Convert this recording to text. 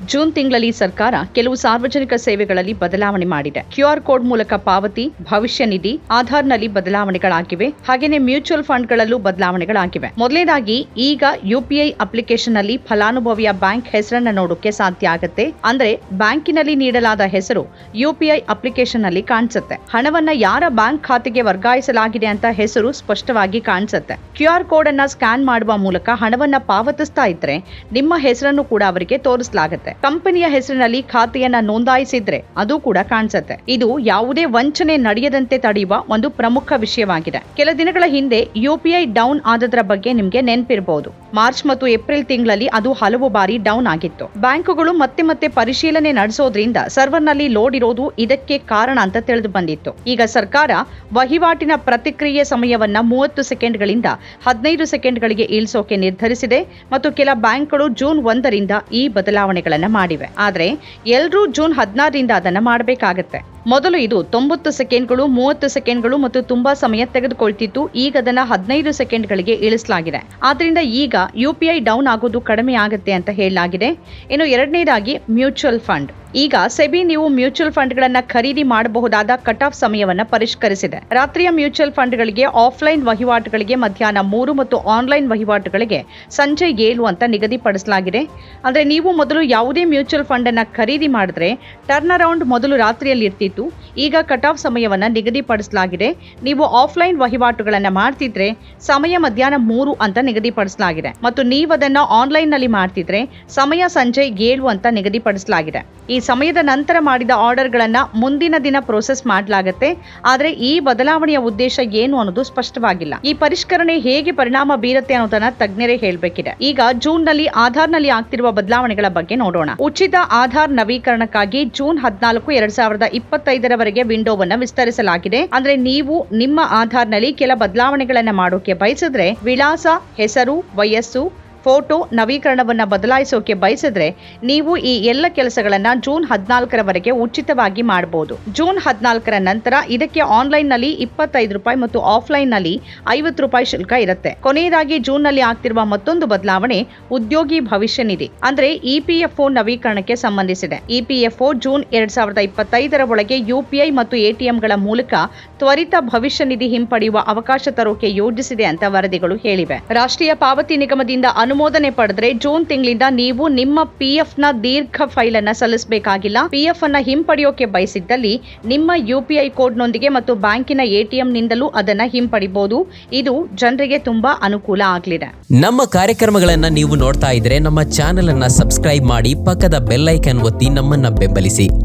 June ತಿಂಗಳಲ್ಲಿ ಸರ್ಕಾರ ಕೆಲವು ಸಾರ್ವಜನಿಕ ಸೇವೆಗಳಲ್ಲಿ ಬದಲಾವಣೆ ಮಾಡಿದೆ. ಕ್ಯೂಆರ್ ಕೋಡ್ ಮೂಲಕ ಪಾವತಿ, ಭವಿಷ್ಯ ನಿಧಿ, ಆಧಾರ್ನಲ್ಲಿ ಬದಲಾವಣೆಗಳಾಗಿವೆ. ಹಾಗೆಯೇ ಮ್ಯೂಚುವಲ್ ಫಂಡ್ಗಳಲ್ಲೂ ಬದಲಾವಣೆಗಳಾಗಿವೆ. ಮೊದಲನೇದಾಗಿ ಈಗ ಯುಪಿಐ ಅಪ್ಲಿಕೇಶನ್ನಲ್ಲಿ ಫಲಾನುಭವಿಯ ಬ್ಯಾಂಕ್ ಹೆಸರನ್ನ ನೋಡೋಕೆ ಸಾಧ್ಯ ಆಗುತ್ತೆ. ಅಂದ್ರೆ ಬ್ಯಾಂಕಿನಲ್ಲಿ ನೀಡಲಾದ ಹೆಸರು ಯುಪಿಐ ಅಪ್ಲಿಕೇಶನ್ನಲ್ಲಿ ಕಾಣಿಸುತ್ತೆ. ಹಣವನ್ನ ಯಾರ ಬ್ಯಾಂಕ್ ಖಾತೆಗೆ ವರ್ಗಾಯಿಸಲಾಗಿದೆ ಅಂತ ಹೆಸರು ಸ್ಪಷ್ಟವಾಗಿ ಕಾಣಿಸುತ್ತೆ. ಕ್ಯೂಆರ್ ಕೋಡ್ ಅನ್ನ ಸ್ಕ್ಯಾನ್ ಮಾಡುವ ಮೂಲಕ ಹಣವನ್ನ ಪಾವತಿಸ್ತಾ ಇದ್ರೆ ನಿಮ್ಮ ಹೆಸರನ್ನು ಕೂಡ ಅವರಿಗೆ ತೋರಿಸಲಾಗುತ್ತೆ. ಕಂಪನಿಯ ಹೆಸರಿನಲ್ಲಿ ಖಾತೆಯನ್ನ ನೋಂದಾಯಿಸಿದ್ರೆ ಅದು ಕೂಡ ಕಾಣಿಸುತ್ತೆ. ಇದು ಯಾವುದೇ ವಂಚನೆ ನಡೆಯದಂತೆ ತಡೆಯುವ ಒಂದು ಪ್ರಮುಖ ವಿಷಯವಾಗಿದೆ. ಕೆಲ ದಿನಗಳ ಹಿಂದೆ ಯುಪಿಐ ಡೌನ್ ಆದದ್ರ ಬಗ್ಗೆ ನಿಮ್ಗೆ ನೆನಪಿರಬಹುದು ಮಾರ್ಚ್ ಮತ್ತು ಏಪ್ರಿಲ್ ತಿಂಗಳಲ್ಲಿ ಅದು ಹಲವು ಬಾರಿ ಡೌನ್ ಆಗಿತ್ತು. ಬ್ಯಾಂಕುಗಳು ಮತ್ತೆ ಮತ್ತೆ ಪರಿಶೀಲನೆ ನಡೆಸೋದ್ರಿಂದ ಸರ್ವರ್ನಲ್ಲಿ ಲೋಡ್ ಇರೋದು ಇದಕ್ಕೆ ಕಾರಣ ಅಂತ ತಿಳಿದು ಬಂದಿತ್ತು. ಈಗ ಸರ್ಕಾರ ವಹಿವಾಟಿನ ಪ್ರತಿಕ್ರಿಯೆ ಸಮಯವನ್ನ ಮೂವತ್ತು ಸೆಕೆಂಡ್ಗಳಿಂದ ಹದಿನೈದು ಸೆಕೆಂಡ್ಗಳಿಗೆ ಇಳಿಸೋಕೆ ನಿರ್ಧರಿಸಿದೆ ಮತ್ತು ಕೆಲ ಬ್ಯಾಂಕ್ಗಳು ಜೂನ್ ಒಂದರಿಂದ ಈ ಬದಲಾವಣೆಗಳನ್ನು ಮಾಡಿವೆ. ಆದರೆ ಎಲ್ಲರೂ ಜೂನ್ ಹದಿನಾರರಿಂದ ಅದನ್ನ ಮಾಡಬೇಕಾಗತ್ತೆ. ಮೊದಲು ಇದು ತೊಂಬತ್ತು ಸೆಕೆಂಡ್ಗಳು, ಮೂವತ್ತು ಸೆಕೆಂಡ್ಗಳು ಮತ್ತು ತುಂಬಾ ಸಮಯ ತೆಗೆದುಕೊಳ್ತಿತ್ತು. ಈಗ ಅದನ್ನ ಹದಿನೈದು ಸೆಕೆಂಡ್ಗಳಿಗೆ ಇಳಿಸಲಾಗಿದೆ. ಆದ್ರಿಂದ ಈಗ ಯುಪಿಐ ಡೌನ್ ಆಗೋದು ಕಡಿಮೆ ಆಗುತ್ತೆ ಅಂತ ಹೇಳಲಾಗಿದೆ. ಇನ್ನು ಎರಡನೇದಾಗಿ ಮ್ಯೂಚುವಲ್ ಫಂಡ್. ಈಗ ಸೆಬಿ ನೀವು ಮ್ಯೂಚುವಲ್ ಫಂಡ್ಗಳನ್ನು ಖರೀದಿ ಮಾಡಬಹುದಾದ ಕಟ್ ಆಫ್ ಸಮಯವನ್ನ ಪರಿಷ್ಕರಿಸಿದೆ. ರಾತ್ರಿಯ ಮ್ಯೂಚುವಲ್ ಫಂಡ್ಗಳಿಗೆ ಆಫ್ಲೈನ್ ವಹಿವಾಟುಗಳಿಗೆ ಮಧ್ಯಾಹ್ನ ಮೂರು ಮತ್ತು ಆನ್ಲೈನ್ ವಹಿವಾಟುಗಳಿಗೆ ಸಂಜೆ ಏಳು ಅಂತ ನಿಗದಿಪಡಿಸಲಾಗಿದೆ. ಅಂದ್ರೆ ನೀವು ಮೊದಲು ಯಾವುದೇ ಮ್ಯೂಚುವಲ್ ಫಂಡ್ ಅನ್ನ ಖರೀದಿ ಮಾಡಿದ್ರೆ ಟರ್ನ್ ಅರೌಂಡ್ ಮೊದಲು ರಾತ್ರಿಯಲ್ಲಿ ಇರ್ತಿತ್ತು. ಈಗ ಕಟ್ ಆಫ್ ಸಮಯವನ್ನ ನಿಗದಿಪಡಿಸಲಾಗಿದೆ. ನೀವು ಆಫ್ಲೈನ್ ವಹಿವಾಟುಗಳನ್ನು ಮಾಡ್ತಿದ್ರೆ ಸಮಯ ಮಧ್ಯಾಹ್ನ ಮೂರು ಅಂತ ನಿಗದಿಪಡಿಸಲಾಗಿದೆ. ಮತ್ತು ನೀವು ಅದನ್ನ ಆನ್ಲೈನ್ನಲ್ಲಿ ಮಾಡ್ತಿದ್ರೆ ಸಮಯ ಸಂಜೆ ಏಳು ಅಂತ ನಿಗದಿಪಡಿಸಲಾಗಿದೆ. ಈ ಸಮಯದ ನಂತರ ಮಾಡಿದ ಆರ್ಡರ್ಗಳನ್ನ ಮುಂದಿನ ದಿನ ಪ್ರೋಸೆಸ್ ಮಾಡಲಾಗುತ್ತೆ. ಆದರೆ ಈ ಬದಲಾವಣೆಯ ಉದ್ದೇಶ ಏನು ಅನ್ನೋದು ಸ್ಪಷ್ಟವಾಗಿಲ್ಲ. ಈ ಪರಿಷ್ಕರಣೆ ಹೇಗೆ ಪರಿಣಾಮ ಬೀರುತ್ತೆ ಅನ್ನೋದನ್ನ ತಜ್ಞರೇ ಹೇಳಬೇಕಿದೆ. ಈಗ ಜೂನ್ನಲ್ಲಿ ಆಧಾರ್ನಲ್ಲಿ ಆಗ್ತಿರುವ ಬದಲಾವಣೆಗಳ ಬಗ್ಗೆ ನೋಡೋಣ. ಉಚಿತ ಆಧಾರ್ ನವೀಕರಣಕ್ಕಾಗಿ ಜೂನ್ ಹದಿನಾಲ್ಕು ಎರಡ್ ಸಾವಿರದ ಇಪ್ಪತ್ತೈದರವರೆಗೆ ವಿಂಡೋವನ್ನ ವಿಸ್ತರಿಸಲಾಗಿದೆ. ಅಂದ್ರೆ ನೀವು ನಿಮ್ಮ ಆಧಾರ್ನಲ್ಲಿ ಕೆಲ ಬದಲಾವಣೆಗಳನ್ನ ಮಾಡೋಕೆ ಬಯಸಿದ್ರೆ ವಿಳಾಸ, ಹೆಸರು, ವಯಸ್ಸು ಫೋಟೋ ನವೀಕರಣವನ್ನು ಬದಲಾಯಿಸೋಕೆ ಬಯಸಿದ್ರೆ ನೀವು ಈ ಎಲ್ಲ ಕೆಲಸಗಳನ್ನು ಜೂನ್ ಹದಿನಾಲ್ಕರವರೆಗೆ ಉಚಿತವಾಗಿ ಮಾಡಬಹುದು ಜೂನ್ ಹದಿನಾಲ್ಕರ ನಂತರ ಇದಕ್ಕೆ ಆನ್ಲೈನ್ನಲ್ಲಿ ಇಪ್ಪತ್ತೈದು ರೂಪಾಯಿ ಮತ್ತು ಆಫ್ಲೈನ್ನಲ್ಲಿ ಐವತ್ತು ರೂಪಾಯಿ ಶುಲ್ಕ ಇರುತ್ತೆ. ಕೊನೆಯದಾಗಿ ಜೂನ್ನಲ್ಲಿ ಆಗ್ತಿರುವ ಮತ್ತೊಂದು ಬದಲಾವಣೆ ಉದ್ಯೋಗಿ ಭವಿಷ್ಯ ನಿಧಿ. ಅಂದ್ರೆ ಇಪಿಎಫ್ಒ ನವೀಕರಣಕ್ಕೆ ಸಂಬಂಧಿಸಿದೆ. ಇಪಿಎಫ್ಒ ಜೂನ್ ಎರಡ್ ಸಾವಿರದ ಇಪ್ಪತ್ತೈದರ ಒಳಗೆ ಯುಪಿಐ ಮತ್ತು ಎಟಿಎಂಗಳ ಮೂಲಕ ತ್ವರಿತ ಭವಿಷ್ಯ ನಿಧಿ ಹಿಂಪಡೆಯುವ ಅವಕಾಶ ತರೋಕೆ ಯೋಜಿಸಿದೆ ಅಂತ ವರದಿಗಳು ಹೇಳಿವೆ. ರಾಷ್ಟ್ರೀಯ ಪಾವತಿ ನಿಗಮದಿಂದ ಅನುಮೋದನೆ ಪಡೆದ್ರೆ ಜೂನ್ ತಿಂಗಳಿಂದ ನೀವು ನಿಮ್ಮ ಪಿಎಫ್ನ ದೀರ್ಘ ಫೈಲ್ ಅನ್ನ ಸಲ್ಲಿಸಬೇಕಾಗಿಲ್ಲ ಪಿಎಫ್ ಅನ್ನ ಹಿಂಪಡೆಯೋಕೆ ಬಯಸಿದ್ದಲ್ಲಿ ನಿಮ್ಮ ಯುಪಿಐ ಕೋಡ್ ನೊಂದಿಗೆ ಮತ್ತು ಬ್ಯಾಂಕಿನ ಎಟಿಎಂ ನಿಂದಲೂ ಅದನ್ನ ಹಿಂಪಡಿಬಹುದು ಇದು ಜನರಿಗೆ ತುಂಬಾ ಅನುಕೂಲ ಆಗಲಿದೆ. ನಮ್ಮ ಕಾರ್ಯಕ್ರಮಗಳನ್ನ ನೀವು ನೋಡ್ತಾ ಇದ್ರೆ ನಮ್ಮ ಚಾನೆಲ್ ಅನ್ನ ಸಬ್ಸ್ಕ್ರೈಬ್ ಮಾಡಿ ಪಕ್ಕದ ಬೆಲ್ ಐಕನ್ ಒತ್ತಿ ನಮ್ಮನ್ನ ಬೆಂಬಲಿಸಿ.